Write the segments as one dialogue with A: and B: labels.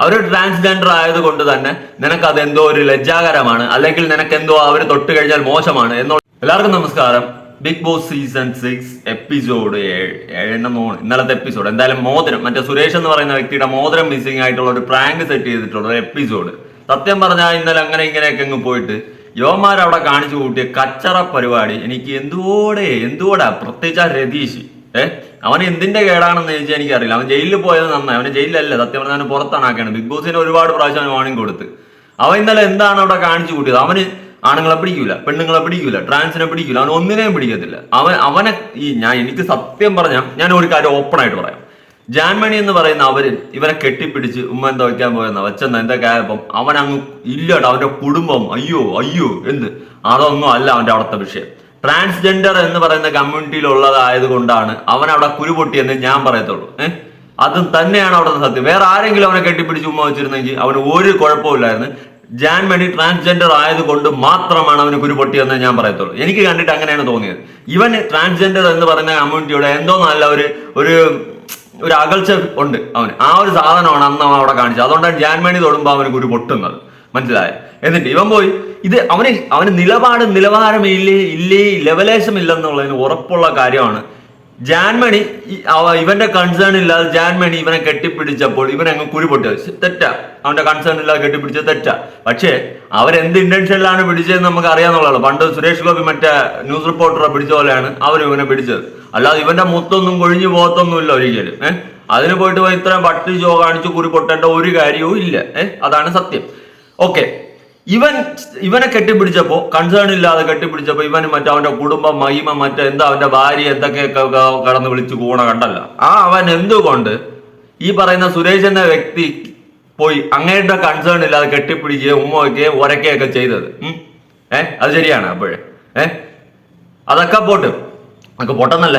A: അവർ transgender ആയതുകൊണ്ട് തന്നെ നിനക്ക് അതെന്തോ ഒരു ലജ്ജാകരമാണ്. അല്ലെങ്കിൽ നിനക്ക് എന്തോ അവർ തൊട്ട് കഴിഞ്ഞാൽ മോശമാണ് എന്നുള്ള എല്ലാവർക്കും നമസ്കാരം. Big Boss season six episode ഏഴ്. ഏഴെണ്ണം ഇന്നലത്തെ എപ്പിസോഡ് എന്തായാലും മോതിരം. മറ്റേ സുരേഷ് എന്ന് പറയുന്ന വ്യക്തിയുടെ മോതിരം മിസ്സിംഗ് ആയിട്ടുള്ള ഒരു പ്രാങ്ക് സെറ്റ് ചെയ്തിട്ടുള്ള ഒരു എപ്പിസോഡ് സത്യം പറഞ്ഞാൽ ഇന്നലെ അങ്ങനെ ഇങ്ങനെയൊക്കെ അങ്ങ് പോയിട്ട് യുവന്മാർ അവിടെ കാണിച്ചു കൂട്ടിയ കച്ചറ പരിപാടി എനിക്ക് എന്തുകൂടെ എന്തുകൂടാ പ്രത്യേകിച്ച് രതീഷ്. ഏ? അവൻ എന്തിന്റെ കേടാണെന്ന് ചോദിച്ചാൽ എനിക്കറിയില്ല. അവൻ ജയിലിൽ പോയത് നന്നായി. അവന് ജയിലിലല്ല സത്യം പറഞ്ഞാൽ അവന് പുറത്താണ് ആക്കേണ്ടത് ബിഗ് ബോസിന് ഒരുപാട് പ്രാവശ്യം അവന് വാണിംഗ് കൊടുത്ത്. അവൻ ഇന്നലെ എന്താണ് അവിടെ കാണിച്ചു കൂട്ടിയത്? അവന് ആണുങ്ങളെ പിടിക്കൂല പെണ്ണുങ്ങളെ പിടിക്കൂല ട്രാൻസിനെ പിടിക്കൂല അവൻ ഒന്നിനെയും പിടിക്കത്തില്ല. അവൻ അവനെ ഈ ഞാൻ എനിക്ക് സത്യം പറഞ്ഞാൽ ഞാൻ ഒരു കാര്യം ഓപ്പൺ ആയിട്ട് പറയാം. ജാൻമണി എന്ന് പറയുന്ന അവർ ഇവരെ കെട്ടിപ്പിടിച്ച് ഉമ്മ എന്താ പോയെന്ന. വെച്ചെന്ന എന്തൊക്കെ ആയപ്പം അവൻ അങ്ങ് ഇല്ലാട്ടോ അവന്റെ കുടുംബം. അയ്യോ അയ്യോ എന്ത്? അതൊന്നും അല്ല അവന്റെ അവിടുത്തെ വിഷയം. ട്രാൻസ്ജെൻഡർ എന്ന് പറയുന്ന കമ്മ്യൂണിറ്റിയിലുള്ളതായത് കൊണ്ടാണ് അവൻ അവിടെ കുരുപൊട്ടിയെന്ന് ഞാൻ പറയത്തുള്ളൂ. ഏഹ് അതും തന്നെയാണ് അവിടുത്തെ സത്യം. വേറെ ആരെങ്കിലും അവനെ കെട്ടിപ്പിടിച്ച് ഉമ്മ വെച്ചിരുന്നെങ്കിൽ അവന് ഒരു കുഴപ്പമില്ലായിരുന്നു. ജാൻ മണി ട്രാൻസ്ജെൻഡർ ആയതുകൊണ്ട് മാത്രമാണ് അവന് കുരുപൊട്ടിയെന്ന് ഞാൻ പറയത്തുള്ളൂ. എനിക്ക് കണ്ടിട്ട് അങ്ങനെയാണ് തോന്നിയത്. ഇവൻ ട്രാൻസ്ജെൻഡർ എന്ന് പറയുന്ന കമ്മ്യൂണിറ്റിയുടെ എന്തോ നല്ല ഒരു ഒരു ഒരു അകൽച്ച ഉണ്ട് അവന്. ആ ഒരു സാധനമാണ് അന്ന് അവൻ അവിടെ കാണിച്ചത്. അതുകൊണ്ടാണ് ജാൻമണി തൊടുമ്പോൾ അവന് കുരു പൊട്ടുന്നത് മനസ്സിലായ? എന്നിട്ട് ഇവൻ പോയി ഇത് അവന് അവന് നിലപാട് നിലവാരമില്ലേ ഇല്ലേ ലെവലേശം ഇല്ലെന്നുള്ളതിന് ഉറപ്പുള്ള കാര്യമാണ്. ജാൻമണി ഇവന്റെ കൺസേൺ ഇല്ലാതെ ജാൻമണി ഇവനെ കെട്ടിപ്പിടിച്ചപ്പോൾ ഇവൻ അങ്ങ് കുരുപൊട്ടി തെറ്റാ. അവന്റെ കൺസേൺ ഇല്ലാതെ കെട്ടിപ്പിടിച്ച തെറ്റാ. പക്ഷേ അവരെന്ത് ഇന്റൻഷനിലാണ് പിടിച്ചതെന്ന് നമുക്ക് അറിയാന്നുള്ളതാണ് പണ്ട് സുരേഷ് ഗോപി മറ്റേ ന്യൂസ് റിപ്പോർട്ടറെ പിടിച്ച പോലെയാണ് അവർ ഇവനെ പിടിച്ചത്. അല്ലാതെ ഇവന്റെ മുത്തൊന്നും കൊഴിഞ്ഞു പോകത്തൊന്നുമില്ല ഒരിക്കലും. ഏഹ് അതിന് പോയിട്ട് പോയി ഇത്രയും പട്ടി ജോ കാണിച്ച് കുരു പൊട്ടേണ്ട ഒരു കാര്യവും ഇല്ല. ഏഹ് അതാണ് സത്യം. ഓക്കെ. ഇവൻ ഇവനെ കെട്ടിപ്പിടിച്ചപ്പോ കൺസേൺ ഇല്ലാതെ കെട്ടിപ്പിടിച്ചപ്പോ ഇവന് മറ്റേ അവന്റെ കുടുംബം മഹിമ മറ്റേ എന്താ അവന്റെ ഭാര്യ കടന്നു കടന്ന് വിളിച്ചു കൂണ കണ്ടല്ല. ആ അവൻ എന്തുകൊണ്ട് ഈ പറയുന്ന സുരേഷ് എന്ന വ്യക്തി പോയി അങ്ങയുടെ കൺസേൺ ഇല്ലാതെ കെട്ടിപ്പിടിക്കുകയും ഉമ്മ വയ്ക്കുകയും ഉരക്കുകയൊക്കെ ചെയ്തത് ഏഹ് അത് ശരിയാണ് അപ്പോഴേ. ഏഹ് അതൊക്കെ പോട്ട്. അതൊക്കെ പൊട്ടെന്നല്ല.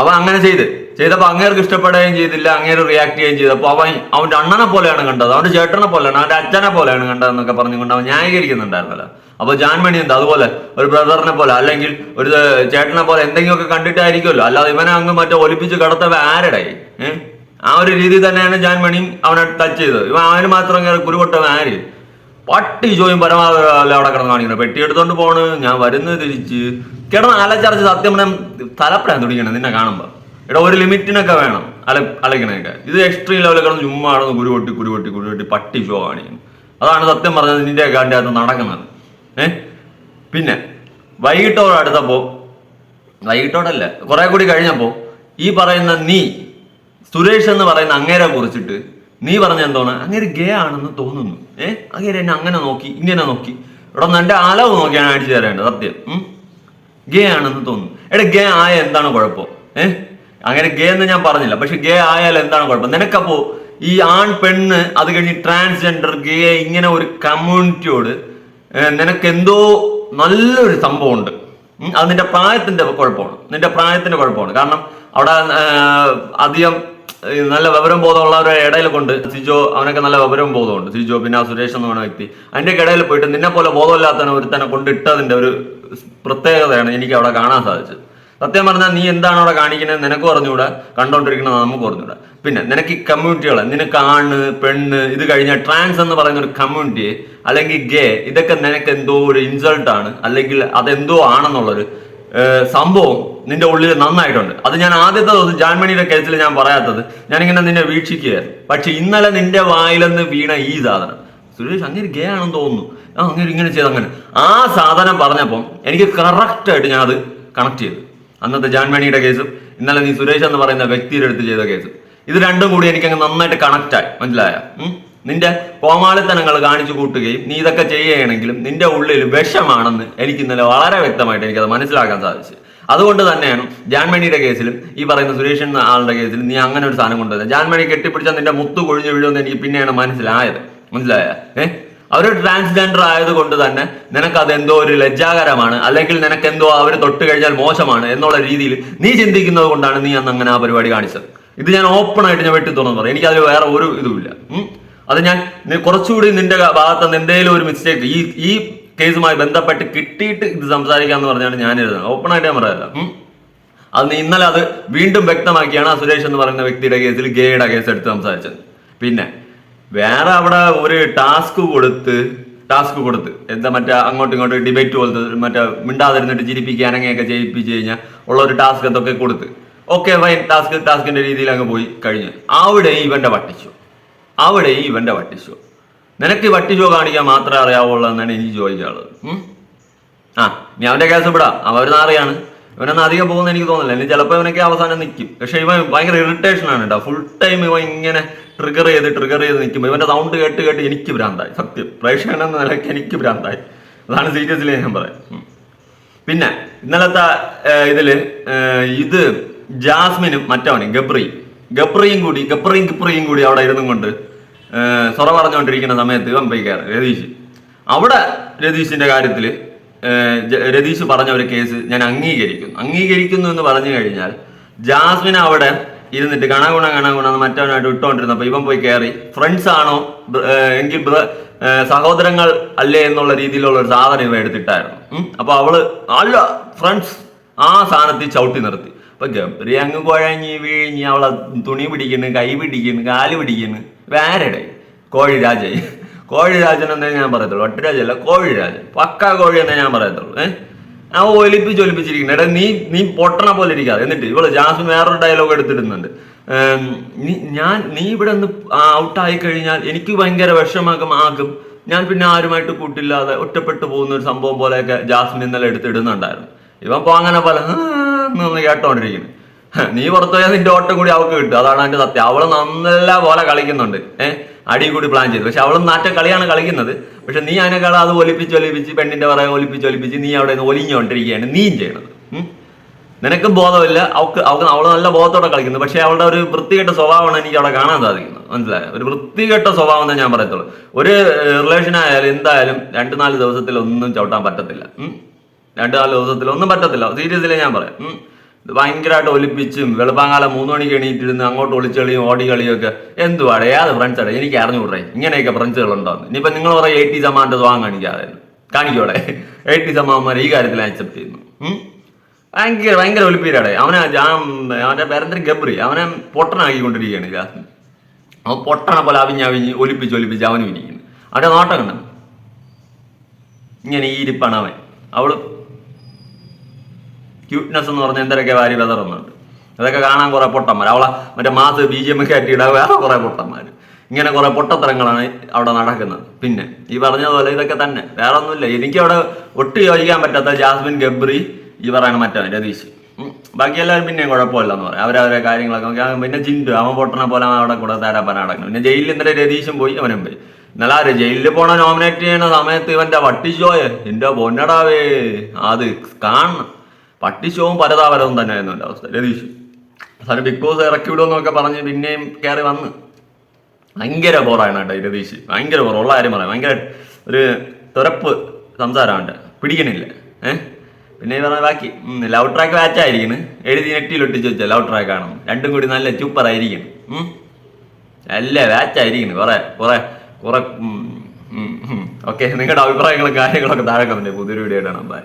A: അവൻ അങ്ങനെ ചെയ്ത്. ചെയ്തപ്പോ അങ്ങേർക്ക് ഇഷ്ടപ്പെടുകയും ചെയ്തില്ല അങ്ങേര് റിയാക്ട് ചെയ്യുകയും ചെയ്തപ്പോ അവൻ അവന്റെ അണ്ണനെ പോലെയാണ് കണ്ടത്. അവന്റെ ചേട്ടനെ പോലെയാണ് അവന്റെ അച്ഛനെ പോലെയാണ് കണ്ടതെന്നൊക്കെ പറഞ്ഞുകൊണ്ട് അവൻ ന്യായീകരിക്കുന്നുണ്ടായിരുന്നല്ലോ. അപ്പൊ ജാൻമണി എന്താ അതുപോലെ ഒരു ബ്രദറിനെ പോലെ അല്ലെങ്കിൽ ഒരു ചേട്ടനെ പോലെ എന്തെങ്കിലുമൊക്കെ കണ്ടിട്ടായിരിക്കുമല്ലോ. അല്ലാതെ ഇവനെ അങ്ങ് മറ്റേ ഒലിപ്പിച്ച് കടത്തവ ആരടായി ഏഹ് ആ ഒരു രീതി തന്നെയാണ് ജാൻമണിയും അവനെ ടച്ച് ചെയ്തത്. ഇവൻ അവന് മാത്രം കുരുപൊട്ടവൻ ആര്? പട്ടി ചോയും പരമാവധി അവിടെ കിടന്ന് കാണിക്കണം പെട്ടി എടുത്തോണ്ട് പോണ്. ഞാൻ വരുന്നത് തിരിച്ച്. കിടന്ന് അലച്ചറച്ച് സത്യം പറഞ്ഞാൽ തലപ്പഴാൻ നിന്നെ കാണുമ്പോ. ഇവിടെ ഒരു ലിമിറ്റിനൊക്കെ വേണം അല അലക്കണൊക്കെ. ഇത് എക്സ്ട്രീം ലെവലിൽ കിടന്ന് ചുമ്മാ കിടന്ന് കുരുവെട്ടി കുരുവെട്ടി പട്ടി ഷോ കാണിക്കുന്നു. അതാണ് സത്യം പറഞ്ഞത് നിന്റെ കാന്റെ അകത്ത് നടക്കുന്നത്. ഏ? പിന്നെ വൈകിട്ടോടെ അടുത്തപ്പോ വൈകിട്ടോടല്ല കുറെ കൂടി കഴിഞ്ഞപ്പോ ഈ പറയുന്ന നീ സുരേഷ് എന്ന് പറയുന്ന അങ്ങേരെ കുറിച്ചിട്ട് നീ പറഞ്ഞ എന്താണ്? അങ്ങേര് ഗേ ആണെന്ന് തോന്നുന്നു. ഏ? അങ്ങേര് എന്നെ അങ്ങനെ നോക്കി ഇങ്ങനെ നോക്കി. ഇവിടെ എന്റെ അളവ് നോക്കിയാണ് അടിച്ചു തരേണ്ടത് സത്യം. ഗേ ആണെന്ന് തോന്നുന്നു. എടാ ഗേ ആയ എന്താണ് കുഴപ്പം? ഏ? അങ്ങനെ ഗേ എന്ന് ഞാൻ പറഞ്ഞില്ല പക്ഷെ ഗേ ആയാൽ എന്താണ് കുഴപ്പം? നിനക്കപ്പോ ഈ ആൺ പെണ്ണ് അത് കഴിഞ്ഞ് ട്രാൻസ്ജെൻഡർ ഗേ ഇങ്ങനെ ഒരു കമ്മ്യൂണിറ്റിയോട് നിനക്ക് എന്തോ നല്ലൊരു സംഭവമുണ്ട്. അത് നിന്റെ പ്രായത്തിന്റെ കുഴപ്പമാണ്. നിന്റെ പ്രായത്തിന്റെ കുഴപ്പമാണ്. കാരണം അവിടെ അധികം നല്ല വിവരം ബോധമുള്ളവരുടെ ഇടയിൽ കൊണ്ട് സിജോ അവനൊക്കെ നല്ല വിവരം ബോധമുണ്ട്. സിജോ പിന്നെ ആ സുരേഷ് എന്ന് പറയുന്ന വ്യക്തി. അതിന്റെ ഇടയിൽ പോയിട്ട് നിന്നെ പോലെ ബോധമില്ലാത്തവനെ ഒരുത്തനെ കൊണ്ടിട്ടതിന്റെ ഒരു പ്രത്യേകതയാണ് എനിക്ക് അവിടെ കാണാൻ സാധിച്ചത്. സത്യം പറഞ്ഞാൽ നീ എന്താണ് അവിടെ കാണിക്കുന്നത് നിനക്ക് പറഞ്ഞുകൂടാ കണ്ടോണ്ടിരിക്കുന്നത് നമുക്ക് പറഞ്ഞുകൂടാ പിന്നെ നിനക്ക് ഈ കമ്മ്യൂണിറ്റികളെ നിനക്ക് ആണ് പെണ്ണ് ഇത് കഴിഞ്ഞ ട്രാൻസ് എന്ന് പറയുന്ന ഒരു കമ്മ്യൂണിറ്റി അല്ലെങ്കിൽ ഗേ ഇതൊക്കെ നിനക്ക് എന്തോ ഒരു ഇൻസൾട്ടാണ് അല്ലെങ്കിൽ അതെന്തോ ആണെന്നുള്ളൊരു സംഭവം നിന്റെ ഉള്ളിൽ നന്നായിട്ടുണ്ട്. അത് ഞാൻ ആദ്യത്തെ ദിവസം ജാൻമണിയുടെ കേസിൽ ഞാൻ പറയാത്തത് ഞാനിങ്ങനെ നിന്നെ വീക്ഷിക്കുകയായിരുന്നു. പക്ഷെ ഇന്നലെ നിന്റെ വായിലെന്ന് വീണ ഈ സാധനം. സുരേഷ് അങ്ങനെ ഗേ ആണെന്ന് തോന്നുന്നു. ആ അങ്ങനെ ഇങ്ങനെ ചെയ്ത് അങ്ങനെ. ആ സാധനം പറഞ്ഞപ്പം എനിക്ക് കറക്റ്റ് ആയിട്ട് ഞാൻ അത് കണക്ട് ചെയ്തു. അന്നത്തെ ജാൻമണിയുടെ കേസും ഇന്നലെ നീ സുരേഷ് എന്ന് പറയുന്ന വ്യക്തിയുടെ അടുത്ത് ചെയ്ത കേസും. ഇത് രണ്ടും കൂടി എനിക്ക് അങ്ങ് നന്നായിട്ട് കണക്റ്റായി മനസ്സിലായ? നിന്റെ കോമാളിത്തനങ്ങൾ കാണിച്ചു കൂട്ടുകയും നീ ഇതൊക്കെ ചെയ്യുകയാണെങ്കിലും നിന്റെ ഉള്ളിൽ വിഷമാണെന്ന് എനിക്ക് ഇന്നലെ വളരെ വ്യക്തമായിട്ട് എനിക്കത് മനസ്സിലാക്കാൻ സാധിച്ചു. അതുകൊണ്ട് തന്നെയാണ് ജാൻമണിയുടെ കേസിലും ഈ പറയുന്ന സുരേഷൻ ആളുടെ കേസിലും നീ അങ്ങനെ ഒരു സാധനം കൊണ്ടുവരുന്നത് ജാൻമണി കെട്ടിപ്പിടിച്ചാൽ നിന്റെ മുത്തു കൊഴിഞ്ഞു വീഴുമെന്ന് എനിക്ക് പിന്നെയാണ് മനസ്സിലായത്. മനസ്സിലായ? ഏഹ് അവർ ട്രാൻസ്ജെൻഡർ ആയതുകൊണ്ട് തന്നെ നിനക്ക് അതെന്തോ ഒരു ലജ്ജാകരമാണ് അല്ലെങ്കിൽ നിനക്ക് എന്തോ അവർ തൊട്ട് കഴിഞ്ഞാൽ മോശമാണ് എന്നുള്ള രീതിയിൽ നീ ചിന്തിക്കുന്നത് കൊണ്ടാണ് നീ അന്ന് അങ്ങനെ ആ പരിപാടി കാണിച്ചത്. ഇത് ഞാൻ ഓപ്പൺ ആയിട്ട് ഞാൻ വെട്ടി തുറന്നു പറയാം. എനിക്ക് അതിൽ വേറെ ഒരു ഇതുമില്ല. അത് ഞാൻ കുറച്ചുകൂടി നിന്റെ ഭാഗത്ത് എന്തെങ്കിലും ഒരു മിസ്റ്റേക്ക് ഈ ഈ കേസുമായി ബന്ധപ്പെട്ട് കിട്ടിയിട്ട് ഇത് സംസാരിക്കാന്ന് പറഞ്ഞാണ് ഞാൻ എഴുതുന്നത്. ഓപ്പൺ ആയിട്ട് ഞാൻ പറയാല്ല അന്ന് ഇന്നലെ അത് വീണ്ടും വ്യക്തമാക്കിയാണ് ആ സുരേഷ് എന്ന് പറയുന്ന വ്യക്തിയുടെ കേസിൽ ഗേയുടെ കേസ് എടുത്ത് സംസാരിച്ചത്. പിന്നെ വേറെ അവിടെ ഒരു ടാസ്ക് കൊടുത്ത് ടാസ്ക് കൊടുത്ത് എന്താ മറ്റേ അങ്ങോട്ടും ഇങ്ങോട്ടും ഡിബേറ്റ് പോലത്തെ മറ്റേ മിണ്ടാതിരുന്നിട്ട് ചിരിപ്പിക്കുക അനങ്ങയൊക്കെ ചെയ്യിപ്പിച്ച് കഴിഞ്ഞാൽ ഉള്ള ഒരു ടാസ്ക് എന്തൊക്കെ കൊടുത്ത്. ഓക്കെ ഫൈൻ ടാസ്ക് ടാസ്കിന്റെ രീതിയിൽ അങ്ങ് പോയി കഴിഞ്ഞു. അവിടെ ഇവന്റെ വട്ടിച്ചു അവിടെ ഇവന്റെ വട്ടിച്ചോ നിനക്ക് വട്ടിച്ചോ കാണിക്കാൻ മാത്രമേ അറിയാവുള്ളൂ എന്നാണ് എനിക്ക് ചോദിക്കാനുള്ളത്? ആ നീ അവന്റെ കേസ് ഇവിടാ. അവർ നാറിയാണ്. ഇവനൊന്നും അധികം പോകുന്ന എനിക്ക് തോന്നുന്നില്ല. ഇനി ചിലപ്പോൾ ഇവനൊക്കെ അവസാനം നിൽക്കും പക്ഷെ ഇവൻ ഭയങ്കര ഇറിറ്റേഷൻ ആണ് കേട്ടോ. ഫുൾ ടൈം ഇവ ഇങ്ങനെ ട്രിഗർ ചെയ്ത് ട്രിഗർ ചെയ്ത് നിൽക്കുമ്പോൾ ഇവന്റെ സൗണ്ട് കേട്ട് കേട്ട് എനിക്ക് ഭ്രാന്തായി. സത്യം. പ്രേക്ഷകൻ എന്ന നിലയ്ക്ക് എനിക്ക് ഭ്രാന്തായി. അതാണ് സീരിയസ്ലി ഞാൻ പറയാം പിന്നെ ഇന്നലത്തെ ഇതിൽ ഇത് ജാസ്മിനും മറ്റവനും ഗബ്രി ഗബ്രിയും കൂടി ഗപ്രയും ഗിബ്രിയും കൂടി അവിടെ ഇരുന്നും കൊണ്ട് സൊറ പറഞ്ഞുകൊണ്ടിരിക്കുന്ന സമയത്ത് കയറി രതീഷ്. അവിടെ രതീഷിന്റെ കാര്യത്തിൽ രതീഷ് പറഞ്ഞ ഒരു കേസ് ഞാൻ അംഗീകരിക്കുന്നു. അംഗീകരിക്കുന്നു എന്ന് പറഞ്ഞു കഴിഞ്ഞാൽ ജാസ്മിൻ അവിടെ ഇരുന്നിട്ട് ഗണഗുണ ഗണഗുണ എന്ന് മറ്റവനായിട്ട് ഇട്ടുകൊണ്ടിരുന്നപ്പോൾ ഇവൻ പോയി കയറി. ഫ്രണ്ട്സ് ആണോ? എങ്കിൽ സഹോദരങ്ങൾ അല്ലേ എന്നുള്ള രീതിയിലുള്ള ഒരു സാധനം ഇവ എടുത്തിട്ടായിരുന്നു. അപ്പൊ അവൾ അല്ല ഫ്രണ്ട്സ് ആ സാധനത്തിൽ ചവിട്ടി നിർത്തി. അപ്പൊ ഗബ്രി അങ്ങ് കുഴഞ്ഞ് വീഴിഞ്ഞ് അവളെ തുണി പിടിക്കുന്നു കൈ പിടിക്കുന്നു കാൽ പിടിക്കുന്നു. വേറെ കോഴിരാജ കോഴിരാജൻ. എന്നേ ഞാൻ പറയത്തുള്ളൂ. ഒട്ടരാജല്ല കോഴിരാജൻ. പക്ക കോഴി എന്നേ ഞാൻ പറയത്തുള്ളൂ. ഏഹ് ആ ഒലിപ്പിച്ച് ഒലിപ്പിച്ചിരിക്കുന്നത് എടാ നീ നീ പൊട്ടണ പോലെ ഇരിക്കാതെ. എന്നിട്ട് ഇവൾ ജാസ്മിൻ വേറൊരു ഡയലോഗ് എടുത്തിടുന്നുണ്ട്. ഞാൻ നീ ഇവിടെ നിന്ന് ഔട്ടായി കഴിഞ്ഞാൽ എനിക്ക് ഭയങ്കര വിഷമാകും ആകും. ഞാൻ പിന്നെ ആരുമായിട്ട് കൂട്ടില്ലാതെ ഒറ്റപ്പെട്ടു പോകുന്ന ഒരു സംഭവം പോലെയൊക്കെ ജാസ്മിൻ ഇന്നലെ എടുത്തിടുന്നുണ്ടായിരുന്നു. ഇവൻ പോ അങ്ങനെ പല നിന്ന് കേട്ടോണ്ടിരിക്കുന്നു. നീ പുറത്തു പോയാൽ നിന്റെ ഓട്ടം കൂടി അവൾക്ക് കിട്ടും. അതാണ് അതിന്റെ സത്യം. അവൾ നല്ല പോലെ കളിക്കുന്നുണ്ട്. ഏഹ് അടി കൂടി പ്ലാൻ ചെയ്തു. പക്ഷെ അവളും നാറ്റ കളിയാണ് കളിക്കുന്നത്. പക്ഷെ നീ അതിനേക്കാൾ അത് ഒലിപ്പിച്ച് ഒലിപ്പിച്ച് പെണ്ണിന്റെ പറയാൻ ഒലിപ്പിച്ച് ഒലിപ്പിച്ച് നീ അവിടെ നിന്ന് ഒലിഞ്ഞുകൊണ്ടിരിക്കുകയാണ്. നീയും ചെയ്യണത്. നിനക്കും ബോധമില്ല. അവൾക്ക് അവൾക്ക് അവൾ നല്ല ബോധത്തോടെ കളിക്കുന്നു. പക്ഷെ അവളുടെ ഒരു വൃത്തികെട്ട സ്വഭാവമാണ് എനിക്ക് അവിടെ കാണാൻ സാധിക്കുന്നത്. മനസ്സിലായോ? ഒരു വൃത്തികെട്ട സ്വഭാവം എന്ന് ഞാൻ പറയത്തുള്ളൂ. ഒരു റിലേഷൻ ആയാലും എന്തായാലും രണ്ട് നാല് ദിവസത്തിൽ ഒന്നും ചവിട്ടാൻ പറ്റത്തില്ല. രണ്ട് നാല് ദിവസത്തിൽ ഒന്നും പറ്റത്തില്ല. സീരിയസ്ലി ഞാൻ പറയാം. ഇത് ഭയങ്കരമായിട്ട് ഒലിപ്പിച്ചും വെളുപ്പാങ്കാലം മൂന്ന് മണിക്ക് എണീറ്റിരുന്ന് അങ്ങോട്ട് ഒളിച്ചെളിയും ഓടി കളിയും ഒക്കെ എന്തുവാടെ? ഏത് ഫ്രണ്ട്സ് ആണ് എനിക്ക് അറിഞ്ഞുകൂടേ ഇങ്ങനെയൊക്കെ ഫ്രണ്ട്സുകൾ ഇനിയിപ്പോൾ ഇനിയിപ്പോ നിങ്ങൾ പറയും എയ്റ്റി സമാന്റെ സ്വാങ് കാണിക്കാതെ കാണിക്കോടെ? എയ്റ്റി സമാന്മാരെ ഈ കാര്യത്തിൽ ആക്സെപ്റ്റ് ചെയ്യുന്നു. ഭയങ്കര ഭയങ്കര ഒലിപ്പീരാടെ. അവനെ ജാം അവന്റെ പേരന്തിന്? ഗബ്രി. അവനെ പൊട്ടനാക്കിക്കൊണ്ടിരിക്കുകയാണ് ക്ലാസ് അവൻ പൊട്ടണ പോലെ അവിഞ്ഞ് അവിഞ്ഞ് ഒലിപ്പിച്ച് ഒലിപ്പിച്ച് അവനും ഇരിക്കുന്നു. അവന്റെ നോട്ടം കണ്ടു ഇങ്ങനെ ഈ ഇരിപ്പാണ് അവൻ. അവൾ ക്യൂട്ട്നെസ് എന്ന് പറഞ്ഞ എന്തൊക്കെ വാരി വിതറുന്നുണ്ട് അതൊക്കെ കാണാൻ കുറെ പൊട്ടന്മാർ അവളെ മറ്റേ മാസ് ബി ജി എം കയറ്റിയിടാൻ വേറെ കുറെ പൊട്ടന്മാർ ഇങ്ങനെ കുറെ പൊട്ടത്തരങ്ങളാണ് അവിടെ നടക്കുന്നത്. പിന്നെ ഈ പറഞ്ഞതുപോലെ ഇതൊക്കെ തന്നെ. വേറെ ഒന്നുമില്ല എനിക്ക് അവിടെ ഒട്ടും യോജിക്കാൻ പറ്റാത്ത ജാസ്മിൻ ഗബ്രി ഈ പറയുന്ന മറ്റവൻ രതീഷ്. ബാക്കി എല്ലാവരും പിന്നെയും കുഴപ്പമില്ലെന്ന് പറയാം. അവരവരെ കാര്യങ്ങളൊക്കെ നോക്കി. പിന്നെ ജിൻഡു. അവൻ പൊട്ടണ പോലെ അവിടെ കൂടെ തരാപ്പന നടക്കുന്നു പിന്നെ ജയിലിൽ ഇന്നലെ രതീഷും പോയി അവനും പോയി. എന്നാലും ആര്? ജയിലിൽ പോണ നോമിനേറ്റ് ചെയ്യുന്ന സമയത്ത് ഇവന്റെ വട്ടിച്ചോയെ എന്റെ പൊന്നടാവേ. അത് കാണണം. പട്ടിഷോവും പരതാപരവും തന്നെയായിരുന്നു എന്റെ അവസ്ഥ. രതീഷ് അവസാനം ബിഗ് ബോസ് ഇറക്കി വിടുമെന്നൊക്കെ പറഞ്ഞ് പിന്നെയും കയറി വന്ന്. ഭയങ്കര ബോറാണ് കേട്ടോ രതീഷ്. ഭയങ്കര ബോറ ഉള്ള കാര്യം പറയാം. ഭയങ്കര ഒരു തുറപ്പ് സംസാരമാണ് പിടിക്കണില്ല. ഏഹ് പിന്നെ പറഞ്ഞ ബാക്കി ലവ് ട്രാക്ക് മാച്ച് ആയിരിക്കുന്നു എഴുതി നെറ്റിയിൽ ഒട്ടിച്ച് വെച്ചാൽ ലവ് ആണ്. രണ്ടും കൂടി നല്ല ഉം. നല്ല മാച്ച് ആയിരിക്കുന്നു കുറെ കുറെ കുറെ ഓക്കെ നിങ്ങളുടെ അഭിപ്രായങ്ങളും കാര്യങ്ങളൊക്കെ താഴെ കമന്റ് പുതിയൊരു വീഡിയോ ഇടണം ബൈ